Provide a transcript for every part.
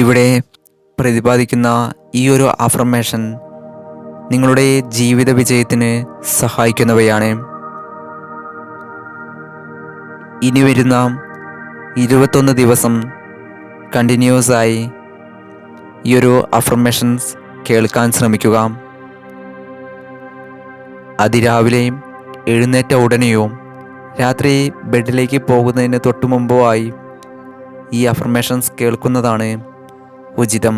ഇവിടെ പ്രതിപാദിക്കുന്ന ഈ ഒരു അഫർമേഷൻ നിങ്ങളുടെ ജീവിത വിജയത്തിന് സഹായിക്കുന്നവയാണ്. ഇനി വരുന്ന ഇരുപത്തൊന്ന് ദിവസം കണ്ടിന്യൂസ് ആയി ഈ ഒരു അഫർമേഷൻസ് കേൾക്കാൻ ശ്രമിക്കുക. അതിരാവിലെയും എഴുന്നേറ്റ ഉടനെയോ രാത്രി ബെഡിലേക്ക് പോകുന്നതിന് തൊട്ടു മുമ്പോ ആയി ഈ അഫർമേഷൻസ് കേൾക്കുന്നതാണ് ഉചിതം.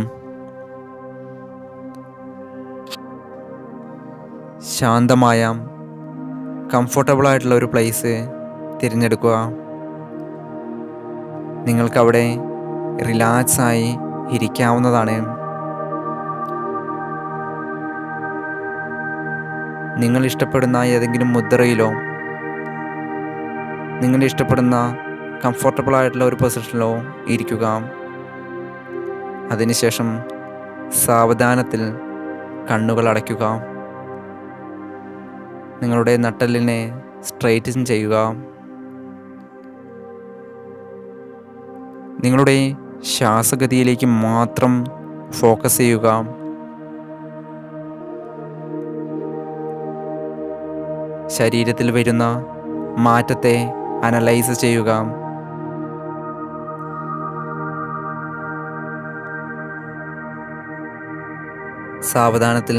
ശാന്തമായ കംഫർട്ടബിൾ ആയിട്ടുള്ള ഒരു പ്ലേസ് തിരഞ്ഞെടുക്കുക. നിങ്ങൾക്കവിടെ റിലാക്സായി ഇരിക്കാവുന്നതാണ്. നിങ്ങൾ ഇഷ്ടപ്പെടുന്ന ഏതെങ്കിലും മുദ്രയിലോ നിങ്ങൾ ഇഷ്ടപ്പെടുന്ന കംഫർട്ടബിൾ ആയിട്ടുള്ള ഒരു പൊസിഷനിലോ ഇരിക്കുക. അതിനുശേഷം സാവധാനത്തിൽ കണ്ണുകൾ അടയ്ക്കുക. നിങ്ങളുടെ നട്ടലിനെ സ്ട്രൈറ്റൻ ചെയ്യുക. നിങ്ങളുടെ ശ്വാസഗതിയിലേക്ക് മാത്രം ഫോക്കസ് ചെയ്യുക. ശരീരത്തിൽ വരുന്ന മാറ്റത്തെ അനലൈസ് ചെയ്യുക. സാവധാനത്തിൽ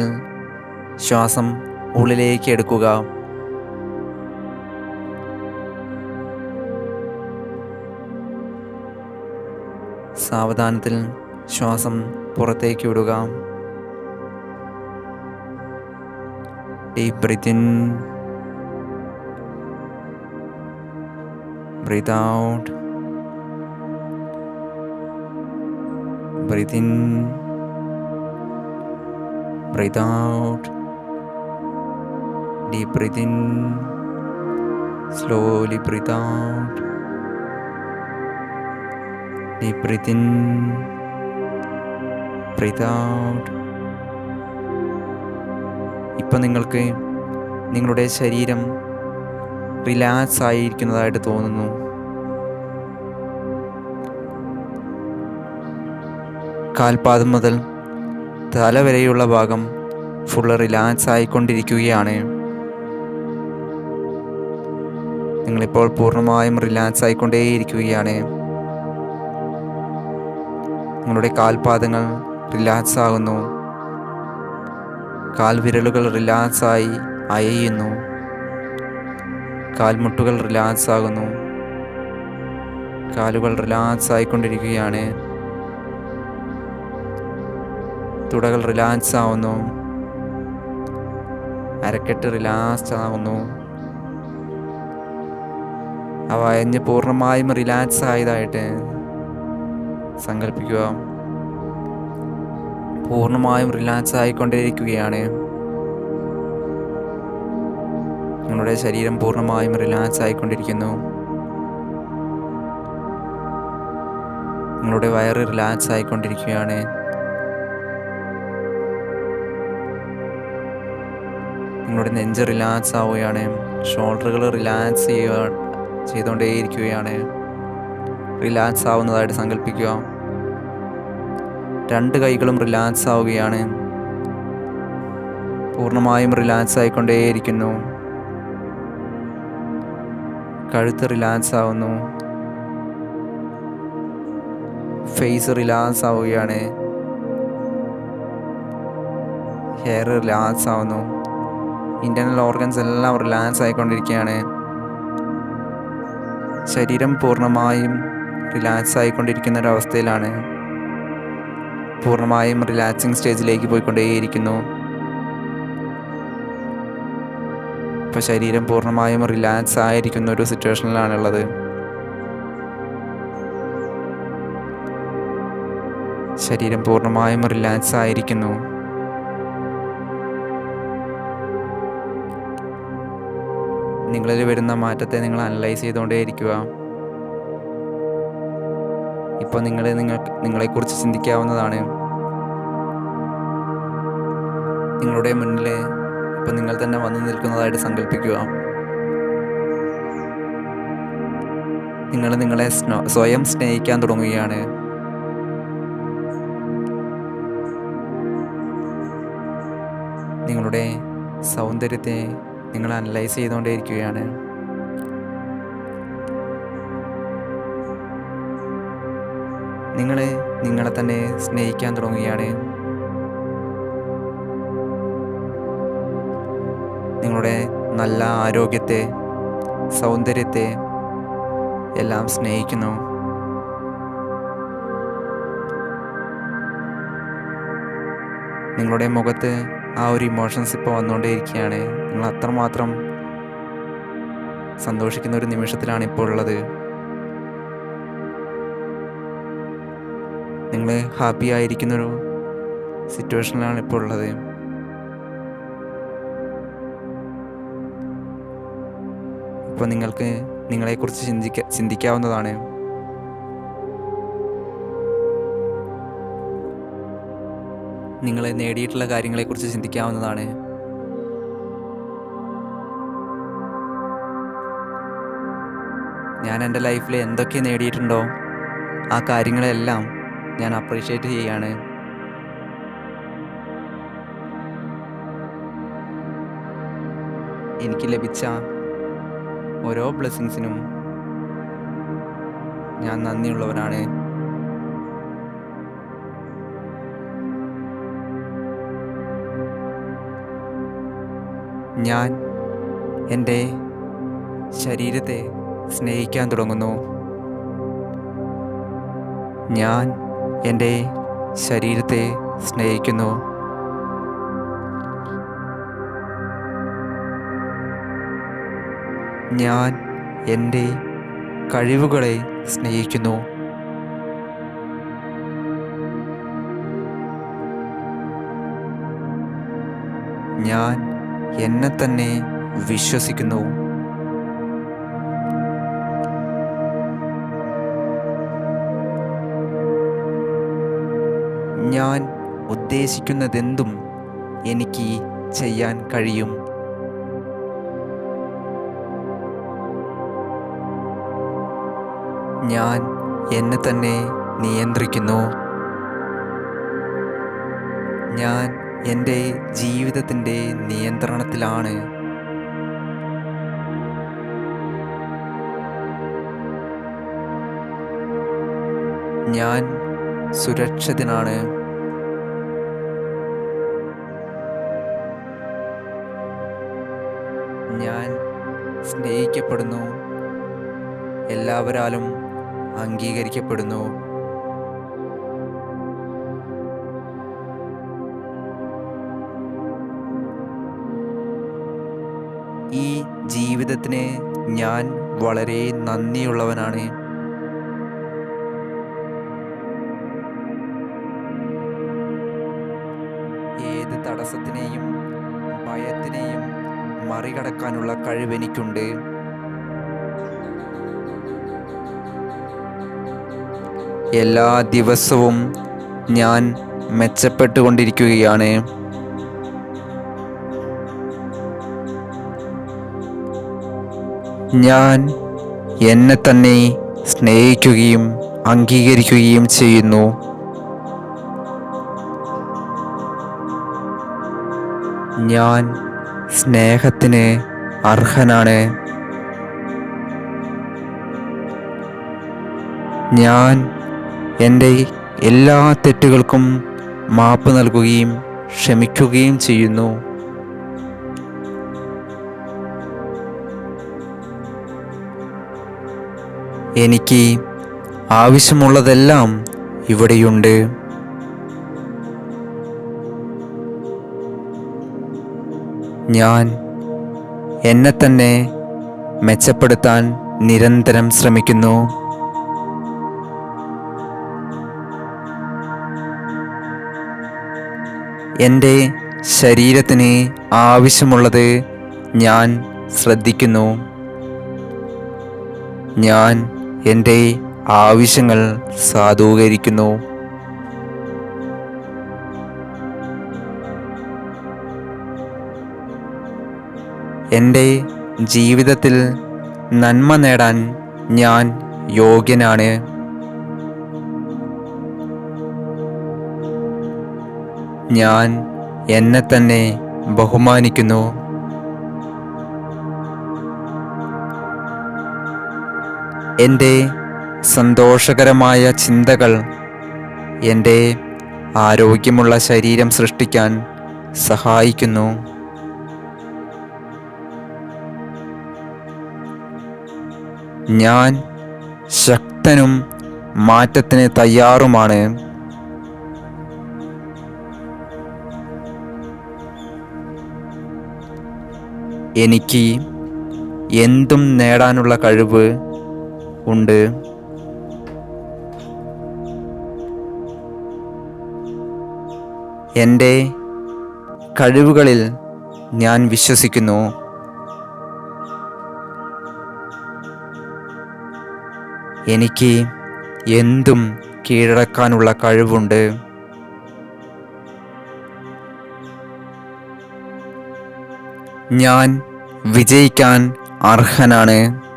ശ്വാസം ഉള്ളിലേക്ക് എടുക്കുക. സാവധാനത്തിൽ ശ്വാസം പുറത്തേക്ക് വിടുക. Deep breath breath out breath breath out. Deep breathe in. Slowly breathe out. Deep breathe in, breathe out. ഇപ്പം നിങ്ങൾക്ക് നിങ്ങളുടെ ശരീരം റിലാക്സ് ആയിരിക്കുന്നതായിട്ട് തോന്നുന്നു കാൽപാദം മുതൽ തല വരെയുള്ള ഭാഗം ഫുള്ള് റിലാക്സ് ആയിക്കൊണ്ടിരിക്കുകയാണ്. നിങ്ങളിപ്പോൾ പൂർണമായും റിലാക്സ് ആയിക്കൊണ്ടേയിരിക്കുകയാണ്. നിങ്ങളുടെ കാൽപാദങ്ങൾ റിലാക്സ് ആകുന്നു. കാൽവിരലുകൾ റിലാക്സ് ആയി അയയുന്നു. കാൽമുട്ടുകൾ റിലാക്സ് ആകുന്നു. കാലുകൾ റിലാക്സ് ആയിക്കൊണ്ടിരിക്കുകയാണ്. തുടകൾ റിലാക്സ് ആവുന്നു. അരക്കെട്ട് റിലാക്സ് ആവുന്നു. അവ എന്നെ പൂർണമായും റിലാക്സ് ആയതായിട്ട് സങ്കല്പിക്കുക പൂർണമായും റിലാക്സ് ആയിക്കൊണ്ടേയിരിക്കുകയാണ്. നിങ്ങളുടെ ശരീരം പൂർണമായും റിലാക്സ് ആയിക്കൊണ്ടിരിക്കുന്നു. നിങ്ങളുടെ വയറ് റിലാക്സ് ആയിക്കൊണ്ടിരിക്കുകയാണ്. നിങ്ങളുടെ നെഞ്ച് റിലാക്സ് ആവുകയാണ്. ഷോൾഡറുകൾ റിലാക്സ് ചെയ്യുക ചെയ്തുകൊണ്ടേയിരിക്കുകയാണ്. റിലാക്സ് ആവുന്നതായിട്ട് സങ്കല്പിക്കുക രണ്ട് കൈകളും റിലാക്സ് ആവുകയാണ്. പൂർണമായും റിലാക്സ് ആയിക്കൊണ്ടേയിരിക്കുന്നു. കഴുത്ത് റിലാക്സ് ആവുന്നു. ഫേസ് റിലാക്സ് ആവുകയാണ്. ഹെയർ റിലാക്സ് ആവുന്നു. ഇന്റർണൽ ഓർഗൻസ് എല്ലാം റിലാക്സ് ആയിക്കൊണ്ടിരിക്കുകയാണ്. ശരീരം പൂർണമായും റിലാക്സ് ആയിക്കൊണ്ടിരിക്കുന്ന ഒരവസ്ഥയിലാണ് പൂർണമായും റിലാക്സിങ് സ്റ്റേജിലേക്ക് പോയിക്കൊണ്ടേയിരിക്കുന്നു. ഇപ്പോൾ ശരീരം പൂർണമായും റിലാക്സ് ആയിരിക്കുന്ന ഒരു സിറ്റുവേഷനിലാണുള്ളത് ശരീരം പൂർണമായും റിലാക്സ് ആയിരിക്കുന്നു. നിങ്ങളിൽ വരുന്ന മാറ്റത്തെ നിങ്ങൾ അനലൈസ് ചെയ്തുകൊണ്ടേയിരിക്കുക ഇപ്പോൾ നിങ്ങൾ നിങ്ങൾ നിങ്ങളെക്കുറിച്ച് ചിന്തിക്കാവുന്നതാണ്. നിങ്ങളുടെ മുന്നിൽ ഇപ്പം നിങ്ങൾ തന്നെ വന്നു നിൽക്കുന്നതായിട്ട് സങ്കല്പിക്കുക. നിങ്ങൾ നിങ്ങളെ സ്വയം സ്നേഹിക്കാൻ തുടങ്ങുകയാണ്. നിങ്ങളുടെ സൗന്ദര്യത്തെ നിങ്ങൾ അനലൈസ് ചെയ്തുകൊണ്ടേയിരിക്കുകയാണ്. നിങ്ങൾ നിങ്ങളെ തന്നെ സ്നേഹിക്കാൻ തുടങ്ങുകയാണ്. നിങ്ങളുടെ നല്ല ആരോഗ്യത്തെ സൗന്ദര്യത്തെ എല്ലാം സ്നേഹിക്കുന്നു. നിങ്ങളുടെ മുഖത്ത് ആ ഒരു ഇമോഷൻസ് ഇപ്പോൾ വന്നുകൊണ്ടേയിരിക്കുകയാണ്. നിങ്ങൾ അത്രമാത്രം സന്തോഷിക്കുന്ന ഒരു നിമിഷത്തിലാണ് ഇപ്പോൾ ഉള്ളത്. നിങ്ങൾ ഹാപ്പി ആയിരിക്കുന്നൊരു സിറ്റുവേഷനിലാണ് ഇപ്പോൾ ഉള്ളത്. ഇപ്പോൾ നിങ്ങൾക്ക് നിങ്ങളെക്കുറിച്ച് ചിന്തിക്ക ചിന്തിക്കാവുന്നതാണ്. നിങ്ങൾ നേടിയിട്ടുള്ള കാര്യങ്ങളെക്കുറിച്ച് ചിന്തിക്കാവുന്നതാണ്. ഞാൻ എന്റെ ലൈഫിൽ എന്തൊക്കെ നേടിയിട്ടുണ്ടോ ആ കാര്യങ്ങളെല്ലാം ഞാൻ അപ്രീഷിയേറ്റ് ചെയ്യാണ്. എനിക്ക് ലഭിച്ച ഓരോ ബ്ലെസ്സിങ്സിനും ഞാൻ നന്ദിയുള്ളവനാണ്. ഞാൻ എന്റെ ശരീരത്തെ സ്നേഹിക്കാൻ തുടങ്ങുന്നു. ഞാൻ എന്റെ ശരീരത്തെ സ്നേഹിക്കുന്നു. ഞാൻ എന്റെ കഴിവുകളെ സ്നേഹിക്കുന്നു. ഞാൻ എന്നെ തന്നെ വിശ്വസിക്കുന്നു. ഞാൻ ഉദ്ദേശിക്കുന്നതെന്തും എനിക്ക് ചെയ്യാൻ കഴിയും. ഞാൻ എന്നെ തന്നെ നിയന്ത്രിക്കുന്നു. ഞാൻ എന്റെ ജീവിതത്തിന്റെ നിയന്ത്രണത്തിലാണ്. ഞാൻ സുരക്ഷിതനാണ്. ഞാൻ സ്നേഹിക്കപ്പെടുന്നു. എല്ലാവരാലും അംഗീകരിക്കപ്പെടുന്നു. ജീവിതത്തിന് ഞാൻ വളരെ നന്ദിയുള്ളവനാണ്. ഏത് തടസ്സത്തിനെയും ഭയത്തിനെയും മറികടക്കാനുള്ള കഴിവെനിക്കുണ്ട് എല്ലാ ദിവസവും ഞാൻ മെച്ചപ്പെട്ടുകൊണ്ടിരിക്കുകയാണ്. ഞാൻ എന്നെ തന്നെ സ്നേഹിക്കുകയും അംഗീകരിക്കുകയും ചെയ്യുന്നു. ഞാൻ സ്നേഹത്തിന് അർഹനാണ്. ഞാൻ എന്റെ എല്ലാ തെറ്റുകൾക്കും മാപ്പ് നൽകുകയും ക്ഷമിക്കുകയും ചെയ്യുന്നു. എനിക്ക് ആവശ്യമുള്ളതെല്ലാം ഇവിടെയുണ്ട്. ഞാൻ എന്നെ തന്നെ മെച്ചപ്പെടുത്താൻ നിരന്തരം ശ്രമിക്കുന്നു. എന്റെ ശരീരത്തിന് ആവശ്യമുള്ളത് ഞാൻ ശ്രദ്ധിക്കുന്നു. ഞാൻ എന്റെ ആവശ്യങ്ങൾ സാധൂകരിക്കുന്നു. എന്റെ ജീവിതത്തിൽ നന്മ നേടാൻ ഞാൻ യോഗ്യനാണ്. ഞാൻ എന്നെ തന്നെ ബഹുമാനിക്കുന്നു. എന്റെ സന്തോഷകരമായ ചിന്തകൾ എന്റെ ആരോഗ്യമുള്ള ശരീരം സൃഷ്ടിക്കാൻ സഹായിക്കുന്നു. ഞാൻ ശക്തനും മാറ്റത്തിന് തയ്യാറുമാണ്. എനിക്ക് എന്തും നേടാനുള്ള കഴിവ് ഉണ്ട്. എന്റെ കഴിവുകളിൽ ഞാൻ വിശ്വസിക്കുന്നു. എനിക്ക് എന്തും കീഴടക്കാനുള്ള കഴിവുണ്ട്. ഞാൻ വിജയിക്കാൻ അർഹനാണ്.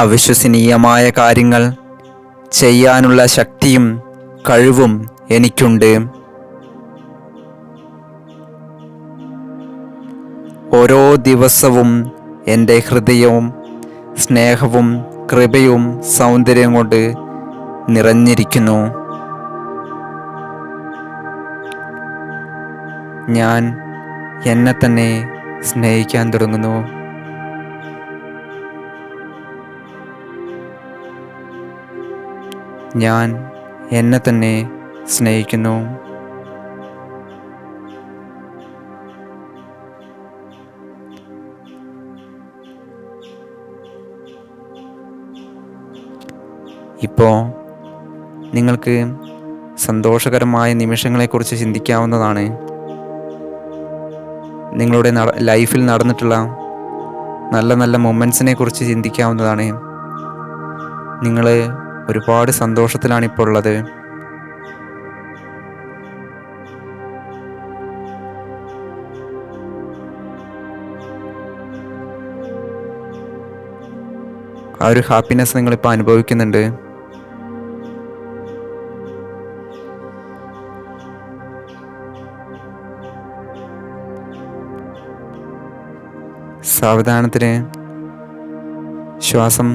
അവിശ്വസനീയമായ കാര്യങ്ങൾ ചെയ്യാനുള്ള ശക്തിയും കഴിവും എനിക്കുണ്ട്. ഓരോ ദിവസവും എന്റെ ഹൃദയവും സ്നേഹവും കൃപയും സൗന്ദര്യം കൊണ്ട് നിറഞ്ഞിരിക്കുന്നു. ഞാൻ എന്നെ തന്നെ സ്നേഹിക്കാൻ തുടങ്ങുന്നു. ഞാൻ എന്നെ തന്നെ സ്നേഹിക്കുന്നു. ഇപ്പോൾ നിങ്ങൾക്ക് സന്തോഷകരമായ നിമിഷങ്ങളെക്കുറിച്ച് ചിന്തിക്കാവുന്നതാണ്. നിങ്ങളുടെ ലൈഫിൽ നടന്നിട്ടുള്ള നല്ല നല്ല മൊമെൻസിനെ കുറിച്ച് ചിന്തിക്കാവുന്നതാണ്. നിങ്ങൾ ഒരുപാട് സന്തോഷത്തിലാണ് ഇപ്പോൾ ഉള്ളത് ആ ഒരു ഹാപ്പിനെസ് നിങ്ങളിപ്പോൾ അനുഭവിക്കുന്നുണ്ട്. സാവധാനത്തിന് ശ്വാസം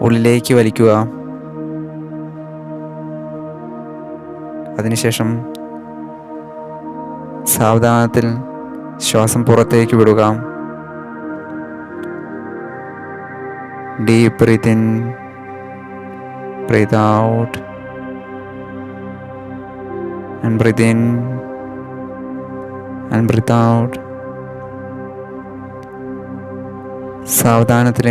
ഉള്ളിലേക്ക് വലിക്കുക. അതിനുശേഷം സാവധാനത്തിൽ ശ്വാസം പുറത്തേക്ക് വിടുക. Deep breath in breath out and breath and breath out സാവധാനത്തിൽ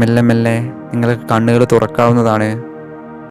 മെല്ലെ മെല്ലെ നിങ്ങൾക്ക് കണ്ണുകൾ തുറക്കാവുന്നതാണ്.